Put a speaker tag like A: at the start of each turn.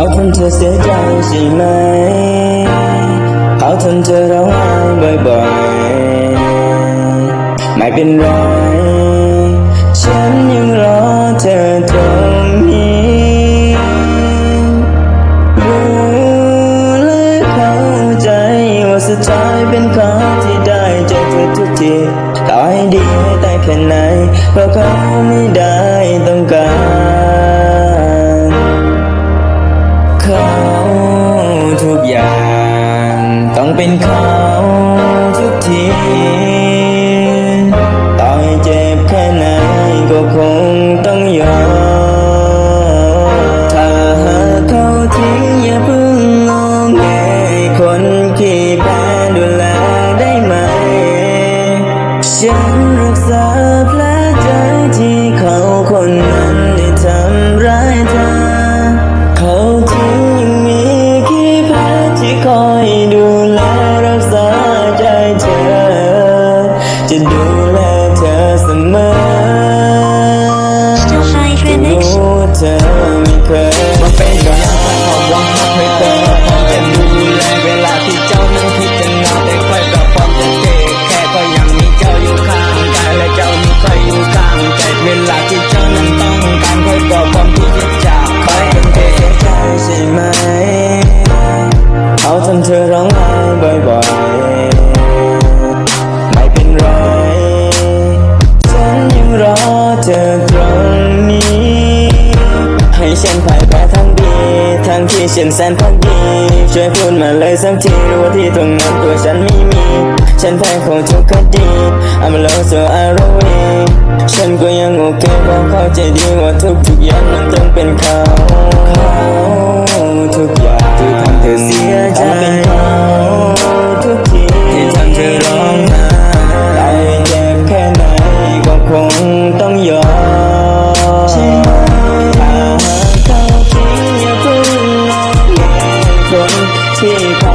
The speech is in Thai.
A: าทำเธอเสียใจใช่ไหม เขาทำเธอร้องไห้บ่อยๆ ไม่เป็นไร ฉันยังรอเธอตรงนี้รู้และเข้าใจว่าสุดท้ายเป็นเขาที่ได้เจอเธอทุกทีต่อให้ดีให้ตายแค่ไหนเพราะเขาไม่ได้ เป็นเขาทุกทีต่อให้เจ็บแค่ไหนก็คงต้องยอมถ้าหากเขาทิ้งอย่าเพิ่งงงแงคนขี้แพ้ดูแลได้ไหม ฉันรักษาแผลใจที่ จะดูแลเธอเสมอรู้เธอไม่เคยมาเป็นกำลังใจความหวังให้เธอพร้อมจะดูแลเวลาที่เจ้านั้นคิดจะเหงาแต่ค่อยปรับความเป็นเทแค่ก็ยังมีเจ้าอยู่ข้างกายและเจ้ามีใครอยู่ข้างใจเวลาที่เจ้านั้นต้องการค่อยปลอบความที่จะจากคอยเป็นเทใจใช่ไหมเขาทำเธอร้อง ฉันแสนพักดีช่วยพูดมาเลยสักทีว่าที่ตรงนั้นตัวฉันไม่มี ฉันแพ้ของทุกคดี I'm lost so I r o w a ฉันก็ยังโอเคเพราะเข้าใจดีว่าทุกทุกอย่างมันต้องเป็นเขาา